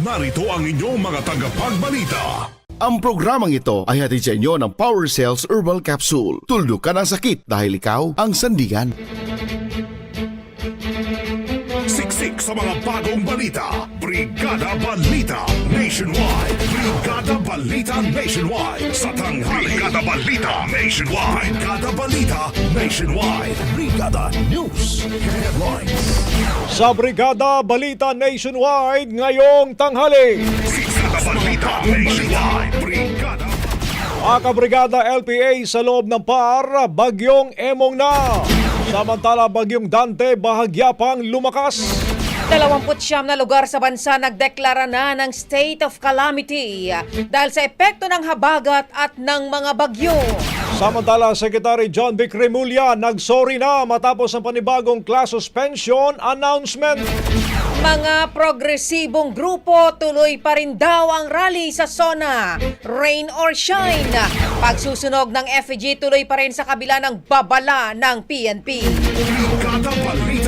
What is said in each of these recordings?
narito ang inyong mga tagapagbalita. Ang programang ito ay hatid sa inyo ng Power Cells Herbal Capsule. Tuldok ka ng sakit dahil ikaw ang sandigan. Siksik sa mga bagong balita. Brigada Balita Nationwide. Brigada Balita Nationwide. Sa tanghali. Brigada Balita Nationwide. Brigada Balita Nationwide. Brigada News Headlines. Sa Brigada Balita Nationwide ngayong tanghali. Brigada Balita Nationwide. Brigada Mga kabrigada LPA sa loob ng PAR, bagyong emong na. Samantala bagyong Dante bahagya pang lumakas. 29 na lugar sa bansa nagdeklara na ng state of calamity dahil sa epekto ng habagat at ng mga bagyo. Samantala, Secretary John Vic Remulla nagsorry na matapos ang panibagong class suspension announcement. Mga progresibong grupo tuloy pa rin daw ang rally sa SONA. Rain or shine. Pagsusunog ng FEG tuloy pa rin sa kabila ng babala ng PNP.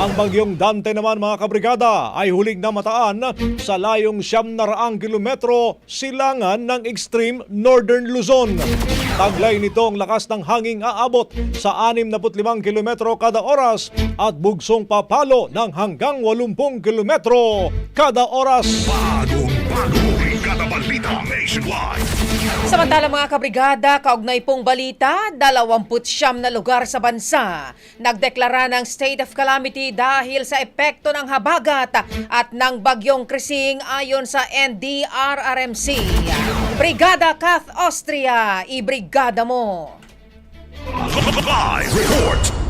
Ang bagyong Dante naman mga kabrigada ay huling namataan sa layong siyam na raang kilometro silangan ng extreme northern Luzon. Taglay nito ang lakas ng hanging aabot sa 65 kilometro kada oras at bugsong papalo ng hanggang 80 kilometro kada oras. Bagong bago. Brigada Balita Nationwide. Samantala mga kabrigada, kaugnay pong balita, 29 na lugar sa bansa nagdeklara ng state of calamity dahil sa epekto ng habagat at ng bagyong krising ayon sa NDRRMC. Brigada Kath Austria, ibrigada mo! Live report.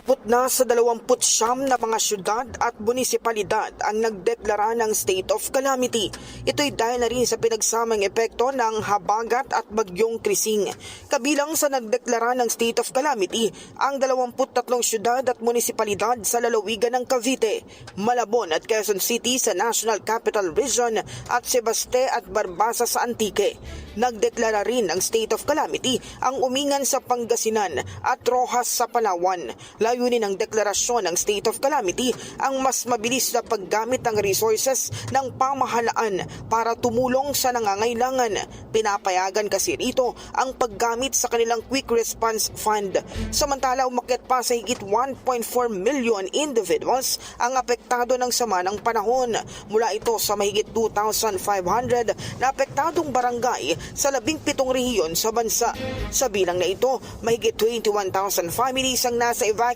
Umabot na sa 29 na mga syudad at munisipalidad ang nagdeklara ng state of calamity. Ito'y dahil na rin sa pinagsamang epekto ng habagat at bagyong krising. Kabilang sa nagdeklara ng state of calamity ang 23 syudad at munisipalidad sa lalawigan ng Cavite, Malabon at Quezon City sa National Capital Region at Sebaste at Barbasa sa Antique. Nagdeklara rin ng state of calamity ang umingan sa Pangasinan at Rojas sa Palawan. Layunin ng deklarasyon ng state of calamity ang mas mabilis na paggamit ng resources ng pamahalaan para tumulong sa nangangailangan. Pinapayagan kasi rito ang paggamit sa kanilang Quick Response Fund. Samantala umakyat pa sa higit 1.4 million individuals ang apektado ng sama ng panahon. Mula ito sa mahigit 2,500 na apektadong barangay sa 17 rehiyon sa bansa. Sa bilang na ito, mahigit 21,000 families ang nasa evacuation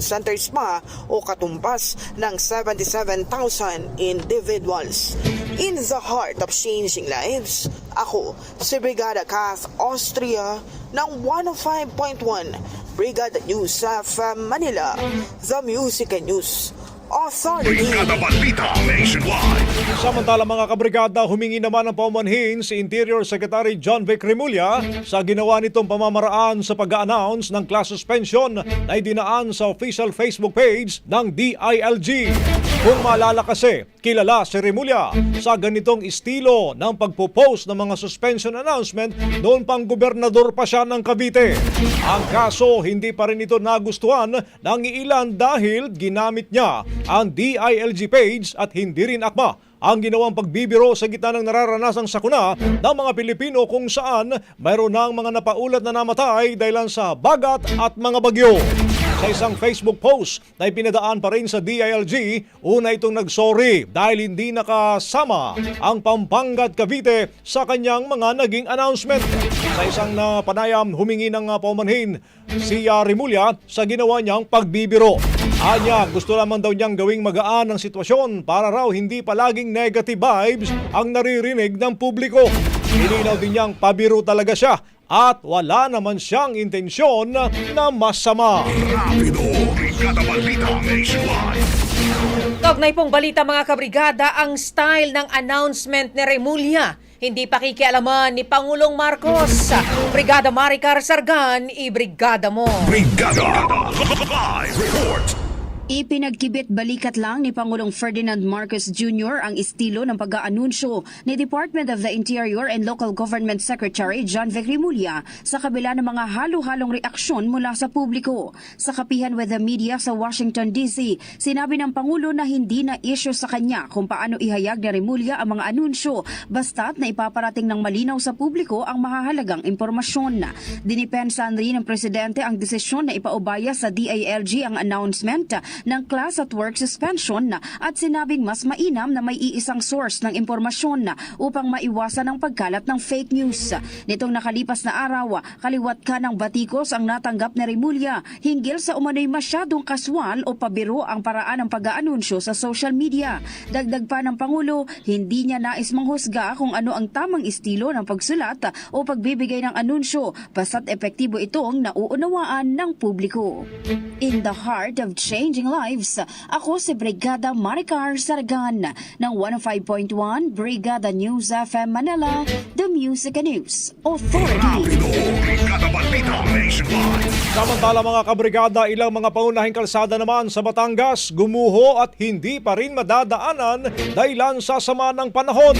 centers pa o katumbas ng 77,000 individuals. In the heart of changing lives, ako si Brigada Kath Austria ng 105.1 Brigada News sa Manila, The Music and News Authority. Brigada Balita Nationwide. Samantala mga kabrigada, humingi naman ng paumanhin si Interior Secretary John Vic Remulla sa ginawa nitong pamamaraan sa pag-announce ng class suspension na idinaan sa official Facebook page ng DILG. Kung maalala kasi, kilala si Remulla sa ganitong estilo ng pagpo-post ng mga suspension announcement noon pang gobernador pa siya ng Cavite. Ang kaso, hindi pa rin ito nagustuhan ng ilan dahil ginamit niya ang DILG page at hindi rin akma ang ginawang pagbibiro sa gitna ng nararanasang sakuna ng mga Pilipino kung saan mayroon ng mga napaulat na namatay dahil sa bagat at mga bagyo. Sa isang Facebook post na ipinadaan pa rin sa DILG, una itong nagsorry dahil hindi nakasama ang Pampanga at Cavite sa kanyang mga naging announcement. Sa isang na panayam, humingi ng uh, paumanhin si Rimulya sa ginawa niyang pagbibiro. Anya, gusto lamang daw niyang gawing magaan ang sitwasyon para raw hindi palaging negative vibes ang naririnig ng publiko. Nilinaw din niyang pabiro talaga siya at wala naman siyang intensyon na masama. Rapido. Brigada Balita Nationwide. Kaugnay pong balita mga kabrigada, ang style ng announcement ni Remulla. Hindi pa kikialaman ni Pangulong Marcos. Brigada Maricar Sargan, i-brigada mo. Brigada. Live report. Ipinagkibit balikat lang ni Pangulong Ferdinand Marcos Jr. ang estilo ng pag-aanunsyo ni Department of the Interior and Local Government Secretary John Vic Rimulya sa kabila ng mga halo-halong reaksyon mula sa publiko. Sa kapihan with the media sa Washington DC, sinabi ng Pangulo na hindi na issue sa kanya kung paano ihayag ni Rimulya ang mga anunsyo basta't na ipaparating ng malinaw sa publiko ang mahahalagang impormasyon. Dinipensahan rin ng Presidente ang desisyon na ipaubaya sa DILG ang announcement ng class at work suspension at sinabing mas mainam na may iisang source ng impormasyon upang maiwasan ang pagkalat ng fake news. Nitong nakalipas na araw, kaliwat ka ng batikos ang natanggap ni Rimulya hinggil sa umano'y masyadong kaswal o pabiro ang paraan ng pag-aanunsyo sa social media. Dagdag pa ng Pangulo, hindi niya nais manghusga kung ano ang tamang estilo ng pagsulat o pagbibigay ng anunsyo basta't epektibo itong nauunawaan ng publiko. In the heart of changing lives, ako si Brigada Maricar Sargan ng 105.1 Brigada News FM Manila, The Music and News Authority. Samantala mga kabrigada, ilang mga paunahing kalsada naman sa Batangas gumuho at hindi pa rin madadaanan dahilan sa sama ng panahon.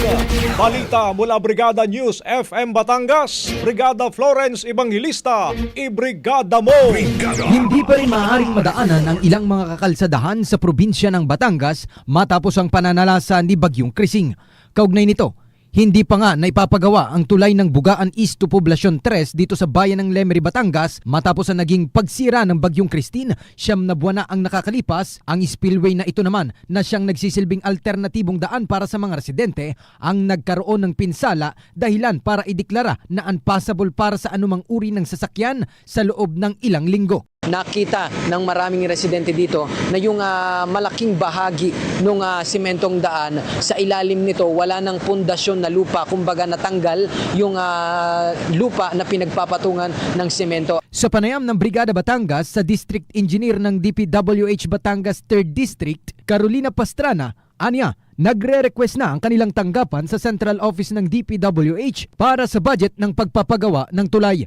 Balita mula Brigada News FM Batangas, Brigada Florence Evangelista, ibrigada mo! Brigada. Hindi pa rin maaaring madaanan ang ilang mga kakalsadahan sa probinsya ng Batangas matapos ang pananalasa ni Bagyong Krising. Kaugnay nito, hindi pa nga naipapagawa ang tulay ng Bugaan East to Poblacion 3 dito sa bayan ng Lemery, Batangas matapos ang naging pagsira ng Bagyong Christine. Siyam na buwan na ang nakakalipas, ang spillway na ito naman na siyang nagsisilbing alternatibong daan para sa mga residente ang nagkaroon ng pinsala dahilan para ideklara na unpassable para sa anumang uri ng sasakyan sa loob ng ilang linggo. Nakita ng maraming residente dito na yung ah, malaking bahagi ng simentong daan sa ilalim nito wala ng pundasyon na lupa kumbaga natanggal yung ah, lupa na pinagpapatungan ng semento Sa panayam ng Brigada Batangas sa District Engineer ng DPWH Batangas 3rd District, Carolina Pastrana, anya, nagre-request na ang kanilang tanggapan sa Central Office ng DPWH para sa budget ng pagpapagawa ng tulay.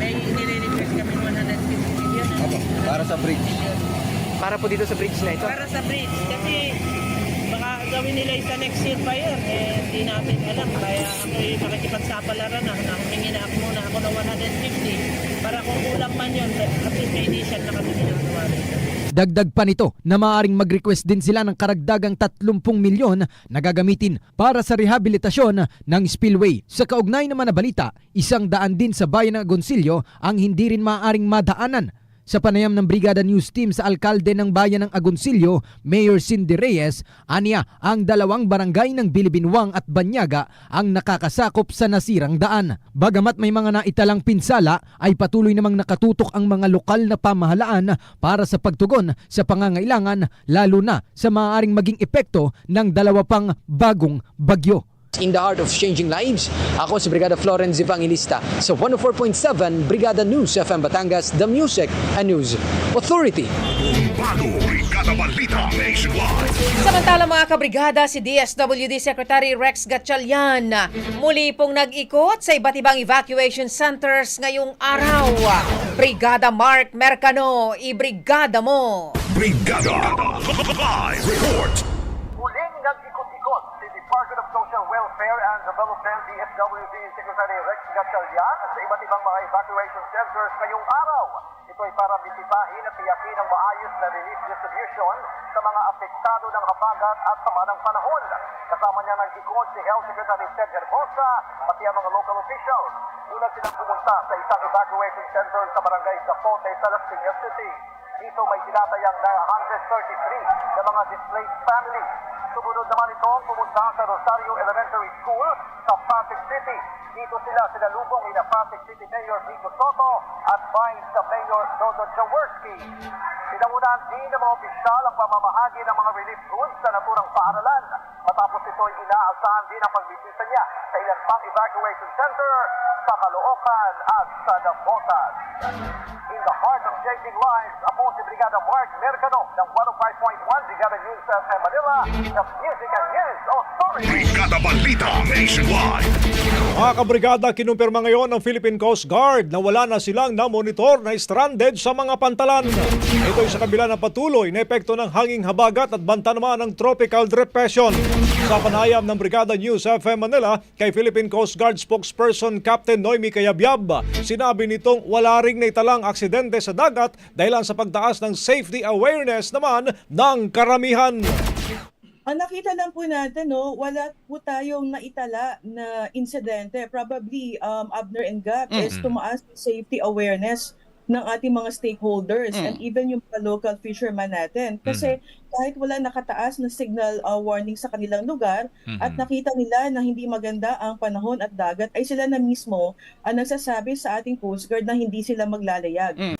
May nire-request kami 150 million. para sa bridge para po dito sa bridge na ito Para sa bridge. Kasi baka gawin nila isa next year pa yun. Eh, hindi natin alam. Kaya ako'y makikipagsapalaran na. na humingi na ako muna ako ng 150. Para kung kulang man yun, at least may initial na kami ginagawa. Dagdag pa nito na maaaring mag-request din sila ng karagdagang 30 milyon na gagamitin para sa rehabilitasyon ng spillway. Sa kaugnay naman na balita, isang daan din sa bayan ng Agoncillo ang hindi rin maaaring madaanan. Sa panayam ng Brigada News Team sa alkalde ng bayan ng Agoncillo, Mayor Cindy Reyes, aniya ang dalawang barangay ng Bilibinwang at Banyaga ang nakakasakop sa nasirang daan. Bagamat may mga naitalang pinsala, ay patuloy namang nakatutok ang mga lokal na pamahalaan para sa pagtugon sa pangangailangan lalo na sa maaaring maging epekto ng dalawa pang bagong bagyo. In the heart of changing lives, ako si Brigada Florence Evangelista sa 104.7 Brigada News FM Batangas, The Music and News Authority. Bago Brigada Balita Nationwide. Samantala mga kabrigada, si DSWD Secretary Rex Gatchalian muli pong nag-ikot sa iba't ibang evacuation centers ngayong araw. Brigada Mark Mercano, i-brigada mo! Brigada Live Report. Welfare and Development DFWD Secretary Rex Gatchalian sa iba't ibang mga evacuation centers ngayong araw. Ito ay para bisitahin at tiyakin ang maayos na relief distribution sa mga apektado ng habagat at sama ng panahon. Kasama niya nag-ikot si Health Secretary Ted Herbosa pati ang mga local officials. Una silang pumunta sa isang evacuation center sa barangay Zapote sa City. Dito may tinatayang na 133 na mga displaced families. Sumunod naman ito pumunta sa Rosario Elementary School sa Pasig City. Dito sila sinalubong ni na Pasig City Mayor Vico Soto at Vice Mayor Dodo Jaworski. Pinamunan din ng mga opisyal ang pamamahagi ng mga relief goods sa naturang paaralan. Matapos ito ay inaasahan din ang pagbisita niya sa ilan pang evacuation center sa Caloocan at sa Nabotas. In the heart of changing lives, ako si Brigada Mark Mercado ng 105.1 Brigada News FM Manila, the Music and News Authority. Brigada Balita Nationwide. Mga kabrigada, kinumpirma ngayon ng Philippine Coast Guard na wala na silang na-monitor na stranded sa mga pantalan. Ito ay sa kabila ng patuloy na epekto ng hanging habagat at banta naman ng tropical depression. Sa panayam ng Brigada News FM Manila kay Philippine Coast Guard spokesperson Captain Noemi Kayabyab, sinabi nitong wala ring naitalang aksidente sa dagat dahil sa pagtaas ng safety awareness naman ng karamihan. Ang nakita lang po natin, no, wala po tayong naitala na insidente. Probably, um, Abner and Gap is tumaas yung safety awareness ng ating mga stakeholders and even yung mga local fishermen natin. Kasi kahit wala nakataas na signal uh, warning sa kanilang lugar at nakita nila na hindi maganda ang panahon at dagat, ay sila na mismo ang nagsasabi sa ating Coast Guard na hindi sila maglalayag.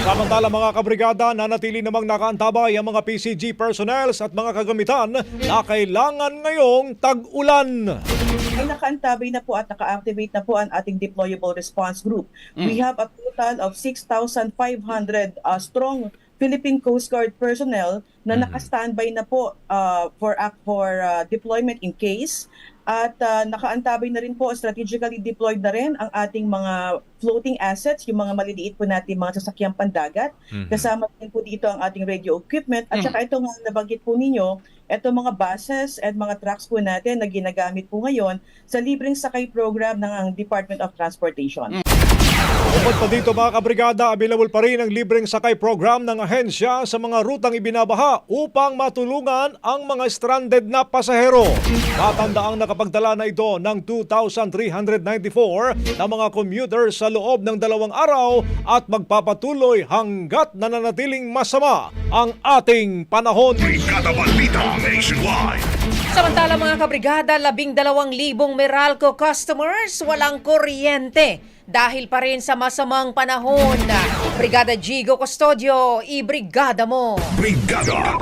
Samantala mga kabrigada, nanatili namang nakaantabay ang mga PCG personnel at mga kagamitan na kailangan ngayong tag-ulan. Ay nakaantabay na po at naka-activate na po ang ating deployable response group. We have a total of 6,500 uh, strong Philippine Coast Guard personnel na naka-standby na po uh, for act for uh, deployment in case. At uh, nakaantabay na rin po strategically deployed na rin ang ating mga floating assets, yung mga maliliit po natin mga sasakyang pandagat. Kasama din po dito ang ating radio equipment. At saka ito nga nabanggit po ninyo, ito mga buses at mga trucks po natin na ginagamit po ngayon sa libreng sakay program ng Department of Transportation. Bukod pa dito mga kabrigada, available pa rin ang libreng sakay program ng ahensya sa mga rutang ibinabaha upang matulungan ang mga stranded na pasahero. Matandaang nakapagdala na ito ng 2,394 na mga commuters sa loob ng dalawang araw at magpapatuloy hanggat nananatiling masama ang ating panahon. Brigada Balita Nationwide. Samantala mga kabrigada, labing dalawang libong Meralco customers walang kuryente dahil pa rin sa masamang panahon. Brigada Gigo Custodio, i-brigada mo! Brigada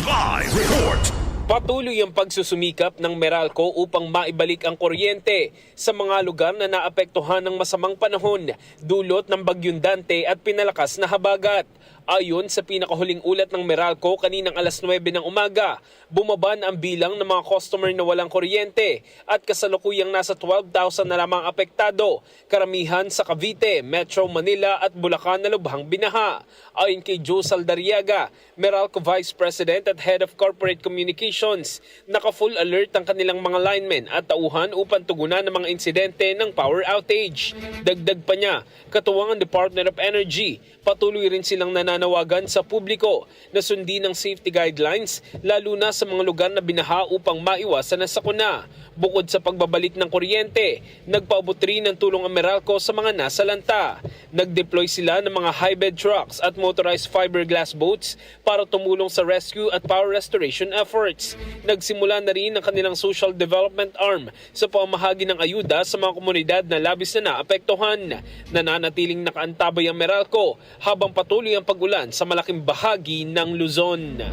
Live Report Patuloy ang pagsusumikap ng Meralco upang maibalik ang kuryente sa mga lugar na naapektuhan ng masamang panahon dulot ng bagyong Dante at pinalakas na habagat. Ayon sa pinakahuling ulat ng Meralco kaninang alas 9 ng umaga, bumaba ang bilang ng mga customer na walang kuryente at kasalukuyang nasa 12,000 na lamang apektado, karamihan sa Cavite, Metro Manila at Bulacan na lubhang binaha. Ayon kay Joe Saldariaga, Meralco Vice President at Head of Corporate Communications, naka-full alert ang kanilang mga linemen at tauhan upang tugunan ng mga insidente ng power outage. Dagdag pa niya, katuwang ang Department of Energy, patuloy rin silang nananawagan sa publiko na sundin ang safety guidelines lalo na sa mga lugar na binaha upang maiwasan ang sakuna. Bukod sa pagbabalik ng kuryente, nagpaabot rin ng tulong ang Meralco sa mga nasa lanta. Nag-deploy sila ng mga high-bed trucks at motorized fiberglass boats para tumulong sa rescue at power restoration efforts. Nagsimula na rin ang kanilang social development arm sa pamahagi ng ayuda sa mga komunidad na labis na naapektuhan. Nananatiling nakaantabay ang Meralco habang patuloy ang pag-ulan sa malaking bahagi ng Luzon.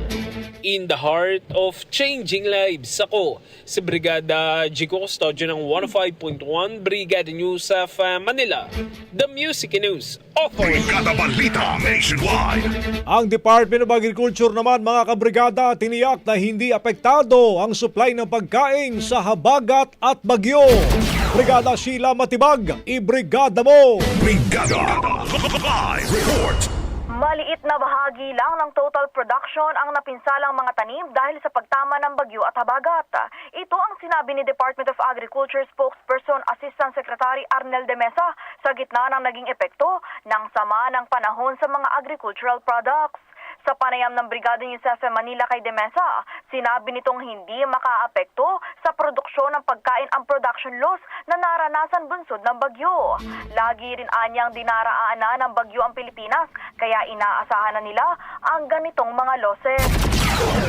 In the heart of changing lives, ako si Brigada Jico Custodio ng 105.1 Brigada News of Manila, the Music News Authority. Brigada Balita Nationwide Ang Department of Agriculture naman mga kabrigada tiniyak na hindi apektado ang supply ng pagkain sa habagat at bagyo. Brigada Sheila Matibag, i-brigada mo! Brigada Live Report Maliit na bahagi lang ng total production ang napinsalang mga tanim dahil sa pagtama ng bagyo at habagat. Ito ang sinabi ni Department of Agriculture spokesperson Assistant Secretary Arnel de Mesa sa gitna ng naging epekto ng sama ng panahon sa mga agricultural products. Sa panayam ng Brigada FM Manila kay Demesa, sinabi nitong hindi makaapekto sa produksyon ng pagkain ang production loss na naranasan bunsod ng bagyo. Lagi rin anyang dinaraanan ng bagyo ang Pilipinas, kaya inaasahan na nila ang ganitong mga losses.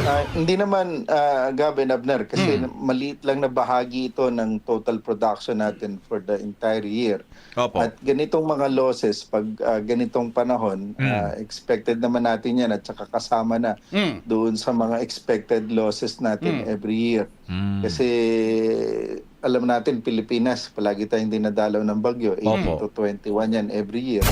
Ah, hindi naman uh, Gaben Abner kasi maliit lang na bahagi ito ng total production natin for the entire year. Opo. At ganitong mga losses pag ah, ganitong panahon, ah, expected naman natin 'yan at saka kasama na Mm. doon sa mga expected losses natin Mm. every year. Kasi alam natin Pilipinas, palagi tayong dinadalaw ng bagyo, 18 to 21 yan every year.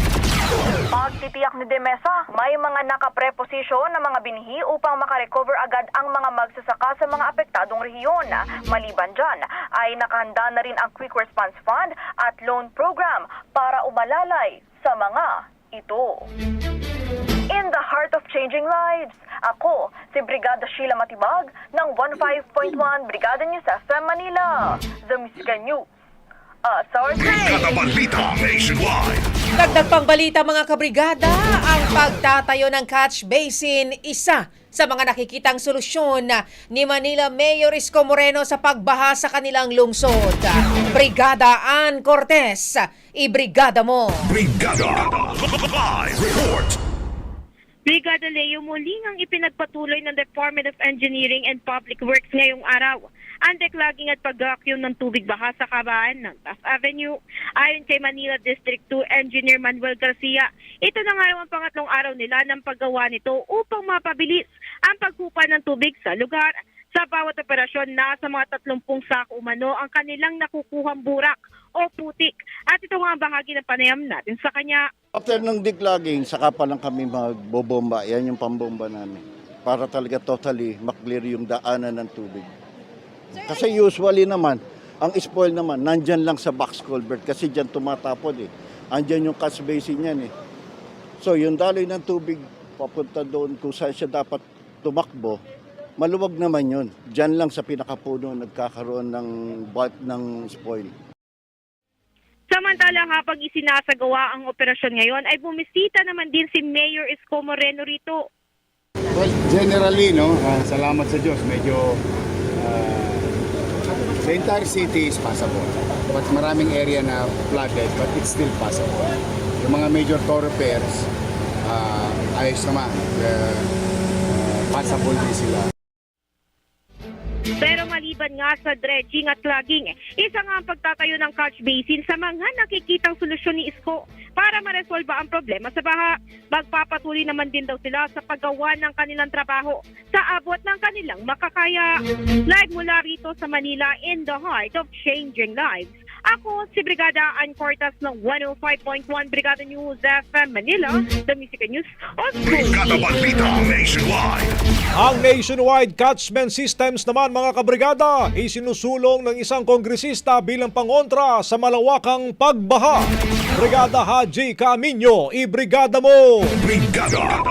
Pagtitiyak ni Demesa, may mga nakapreposisyon na mga binhi upang makarecover agad ang mga magsasaka sa mga apektadong rehiyon. Maliban dyan, ay nakahanda na rin ang Quick Response Fund at loan program para umalalay sa mga ito. In the heart of changing lives, ako si Brigada Sheila Matibag ng 15.1 Brigada News FM Manila, The Musical News. Authority! Brigada Balita Nationwide Dagdag pang balita mga kabrigada, ang pagtatayo ng catch basin, isa sa mga nakikitang solusyon ni Manila Mayor Isko Moreno sa pagbaha sa kanilang lungsod. Brigada Ann Cortez, ibrigada mo! Brigada Live Report Brigada Leo muling ang ipinagpatuloy ng Department of Engineering and Public Works ngayong araw ang deklaging at pag-vacuum ng tubig baha sa kabaan ng Taft Avenue. Ayon kay Manila District 2 Engineer Manuel Garcia, ito na nga ang pangatlong araw nila ng paggawa nito upang mapabilis ang pagkupa ng tubig sa lugar. Sa bawat operasyon, nasa mga 30 sako umano ang kanilang nakukuhang burak o putik. At ito nga ang bahagi ng panayam natin sa kanya. After ng declogging, saka pa lang kami magbobomba. Yan yung pambomba namin. Para talaga totally maklear yung daanan ng tubig. Kasi usually naman, ang spoil naman, nandyan lang sa box culvert kasi dyan tumatapon eh. Andyan yung catch basin yan eh. So yung daloy ng tubig papunta doon kung saan siya dapat tumakbo, maluwag naman yun. Dyan lang sa pinakapuno nagkakaroon ng bulk ng spoil. Samantala habang isinasagawa ang operasyon ngayon ay bumisita naman din si Mayor Isko Moreno rito. Well, generally, no, ah, salamat sa Diyos, medyo ah, the entire city is passable. But maraming area na flooded, but it's still passable. Yung mga major thoroughfares, ah, ayos naman. Uh, passable din sila. Pero maliban nga sa dredging at clogging, isa nga ang pagtatayo ng catch basin sa mga nakikitang solusyon ni Isko para maresolba ang problema sa baha. Magpapatuloy naman din daw sila sa paggawa ng kanilang trabaho sa abot ng kanilang makakaya. Live mula rito sa Manila in the heart of changing lives. Ako si Brigada Ann Cortas ng 105.1 Brigada News FM Manila, the Music and News Brigada Authority. Balita Nationwide. Ang nationwide catchment systems naman mga kabrigada isinusulong ng isang kongresista bilang pangontra sa malawakang pagbaha. Brigada Haji Camino, ibrigada mo! Brigada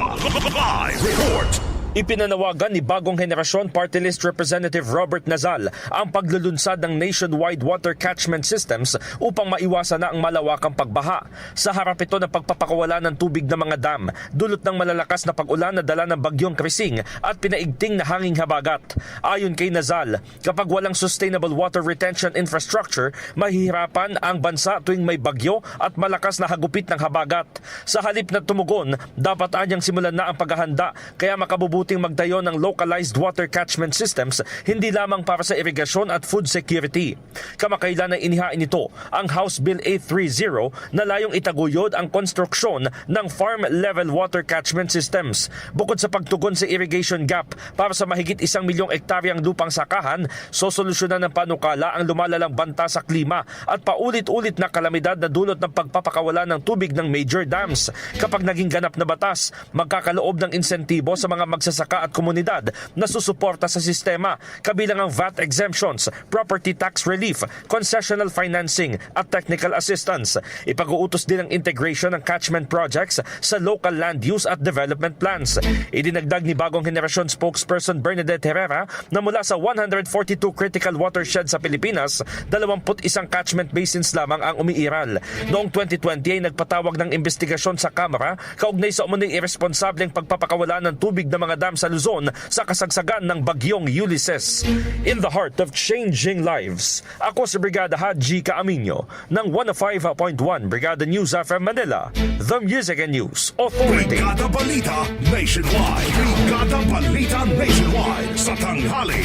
Live Report. Ipinanawagan ni bagong henerasyon Party List Representative Robert Nazal ang paglulunsad ng nationwide water catchment systems upang maiwasan na ang malawakang pagbaha. Sa harap ito ng pagpapakawala ng tubig ng mga dam, dulot ng malalakas na pag-ulan na dala ng bagyong Krising at pinaigting na hanging habagat. Ayon kay Nazal, kapag walang sustainable water retention infrastructure, mahihirapan ang bansa tuwing may bagyo at malakas na hagupit ng habagat. Sa halip na tumugon, dapat anyang simulan na ang paghahanda kaya makabubuting magtayo ng localized water catchment systems hindi lamang para sa irigasyon at food security. Kamakailan ay inihain nito ang House Bill 830 na layong itaguyod ang konstruksyon ng farm level water catchment systems. Bukod sa pagtugon sa irrigation gap para sa mahigit isang milyong ektaryang lupang sakahan, sosolusyonan ng panukala ang lumalalang banta sa klima at paulit-ulit na kalamidad na dulot ng pagpapakawala ng tubig ng major dams. Kapag naging ganap na batas, magkakaloob ng insentibo sa mga magsasaka at komunidad na susuporta sa sistema, kabilang ang VAT exemptions, property tax relief, concessional financing at technical assistance. Ipag-uutos din ang integration ng catchment projects sa local land use at development plans. Idinagdag ni bagong henerasyon spokesperson Bernadette Herrera na mula sa 142 critical watersheds sa Pilipinas, 21 catchment basins lamang ang umiiral. Noong 2020 ay nagpatawag ng investigasyon sa Kamara kaugnay sa umuning irresponsableng pagpapakawala ng tubig ng mga dam sa Luzon sa kasagsagan ng bagyong Ulysses. In the heart of changing lives, ako si Brigada Haji Kaaminyo ng 105.1 Brigada News FM Manila, The Music and News Authority. Brigada Balita Nationwide. Brigada Balita Nationwide. Sa tanghali.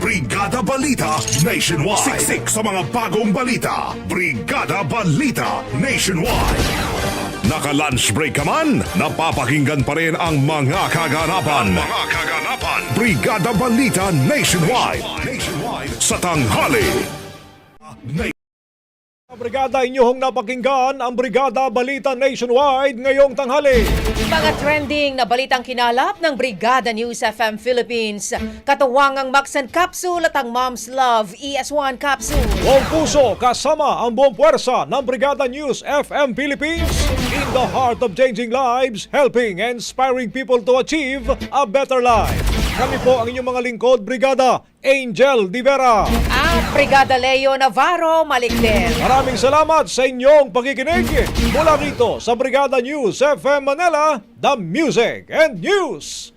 Brigada Balita Nationwide. Siksik sa mga bagong balita. Brigada Balita Nationwide. Naka-lunch break ka man, napapakinggan pa rin ang mga kaganapan. mga kaganapan. Brigada Balita Nationwide. Nationwide. Sa tanghali. Brigada inyong napakinggan ang Brigada Balita Nationwide ngayong tanghali. Mga trending na balitang kinalap ng Brigada News FM Philippines. Katuwang ang Maxan Capsule at ang Mom's Love ES1 Capsule. Buong puso kasama ang buong puwersa ng Brigada News FM Philippines in the heart of changing lives, helping and inspiring people to achieve a better life. Kami po ang inyong mga lingkod, Brigada Angel Divera. At Brigada Leo Navarro Malikden. Maraming salamat sa inyong pakikinig mula rito sa Brigada News FM Manila, the Music and News